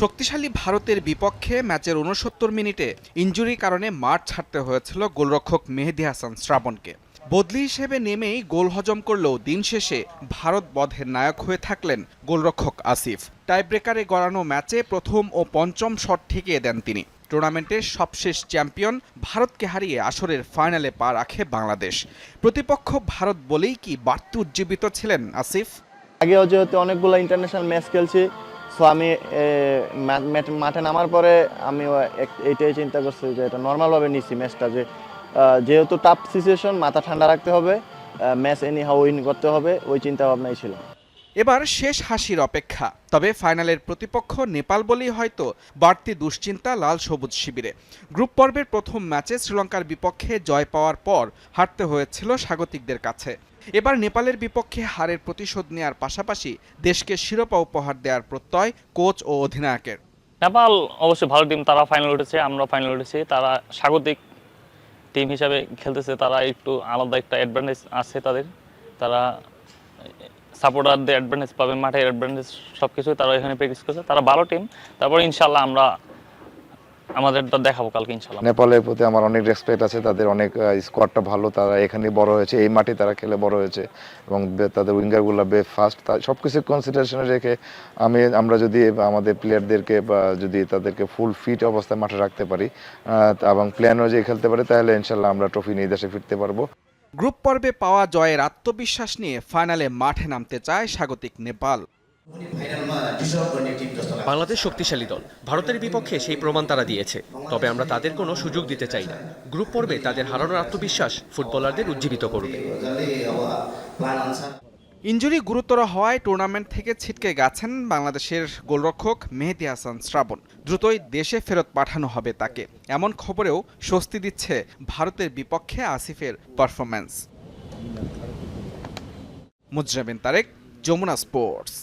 শক্তিশালী ভারতের বিপক্ষে ম্যাচের উনসত্তর মিনিটে ইঞ্জুরির কারণে মাঠ ছাড়তে হয়েছিল গোলরক্ষক মেহেদি হাসান শ্রাবণকে। বদলি হিসেবে নেমেই গোল হজম করলেও দিন শেষে ভারত বধের নায়ক হয়ে থাকলেন গোলরক্ষক আসিফ। টাইব্রেকারে গড়ানো ম্যাচে প্রথম ও পঞ্চম শট ঠেকিয়ে দেন তিনি। টুর্নামেন্টের সবশেষ চ্যাম্পিয়ন ভারতকে হারিয়ে আসরের ফাইনালে পা রাখে বাংলাদেশ। প্রতিপক্ষ ভারত বলেই কি বাড়তি উজ্জীবিত ছিলেন আসিফ? আগেও যেহেতু অনেকগুলো ইন্টারন্যাশনাল ম্যাচ খেলছি সো আমি মাঠে নামার পরে আমি এইটাই চিন্তা করছি যে এটা নর্মালভাবে নিছি ম্যাচটা যে যেহেতু টাফ সিচুয়েশন মাথা ঠান্ডা রাখতে হবে ম্যাচ এনি হাউ উইন করতে হবে, ওই চিন্তা ভাবনাই ছিল। এবার শেষ হাসির অপেক্ষা। তবে ফাইনালের প্রতিপক্ষ নেপাল বলেই হয়তো বাড়তি দুশ্চিন্তা লাল সবুজ শিবিরে। গ্রুপ পর্বের প্রথম ম্যাচে শ্রীলঙ্কার বিপক্ষে জয় পাওয়ার পর হারতে হয়েছিল স্বাগতিকদের কাছে। এবার নেপালের বিপক্ষে হারের প্রতিশোধ নেওয়ার পাশাপাশি দেশকে শিরোপা উপহার দেওয়ার প্রত্যয় কোচ ও অধিনায়কের। নেপাল অবশ্যই ভালো টিম, তারা ফাইনাল উঠেছে, আমরা ফাইনাল উঠেছি। তারা স্বাগতিক টিম হিসাবে খেলতেছে, তারা একটু আলাদা একটা অ্যাডভান্টেজ আছে তাদের। তারা সাপোর্টারদের অ্যাডভান্টেজ পাবে মাঠের অ্যাডভান্টেজ সব কিছুই তারা এখানে প্র্যাকটিস করছে। তারা ভালো টিম তারপর ইনশাল্লাহ আমরা আমাদেরটা দেখাবো কালকে ইনশাল্লাহ নেপালের প্রতি আমার অনেক রেসপেক্ট আছে, তাদের অনেক স্কোয়াডটা ভালো, তারা এখানে বড় হয়েছে, এই মাঠে তারা খেলে বড় হয়েছে। এবং তাদের উইঙ্গারগুলো বে ফাস্ট সব কিছু কনসিডারেশনে রেখে আমি, আমরা যদি, আমাদের প্লেয়ারদেরকে বা যদি তাদেরকে ফুল ফিট অবস্থায় মাঠে রাখতে পারি এবং প্ল্যান অনুযায়ী খেলতে পারি, তাহলে ইনশাল্লাহ আমরা ট্রফি নিয়ে দেশে ফিরতে পারব। গ্রুপ পর্বে পাওয়া জয়ের আত্মবিশ্বাস নিয়ে ফাইনালে মাঠে নামতে চায় স্বাগতিক নেপাল। বাংলাদেশ শক্তিশালী দল। ভারতের বিপক্ষে সেই প্রমাণ তারা দিয়েছে। তবে আমরা তাদের কোনো সুযোগ দিতে চাই না। গ্রুপ পর্বে তাদের হারানোর আত্মবিশ্বাস ফুটবলারদের উজ্জীবিত করবে। ইঞ্জুরি গুরুতর হওয়ায় টুর্নামেন্ট থেকে ছিটকে গেছেন বাংলাদেশের গোলরক্ষক মেহেদি হাসান শ্রাবণ। দ্রুতই দেশে ফেরত পাঠানো হবে তাকে। এমন খবরেও স্বস্তি দিচ্ছে ভারতের বিপক্ষে আসিফের পারফরম্যান্স। মুজরাবিন তারেক, যমুনা স্পোর্টস।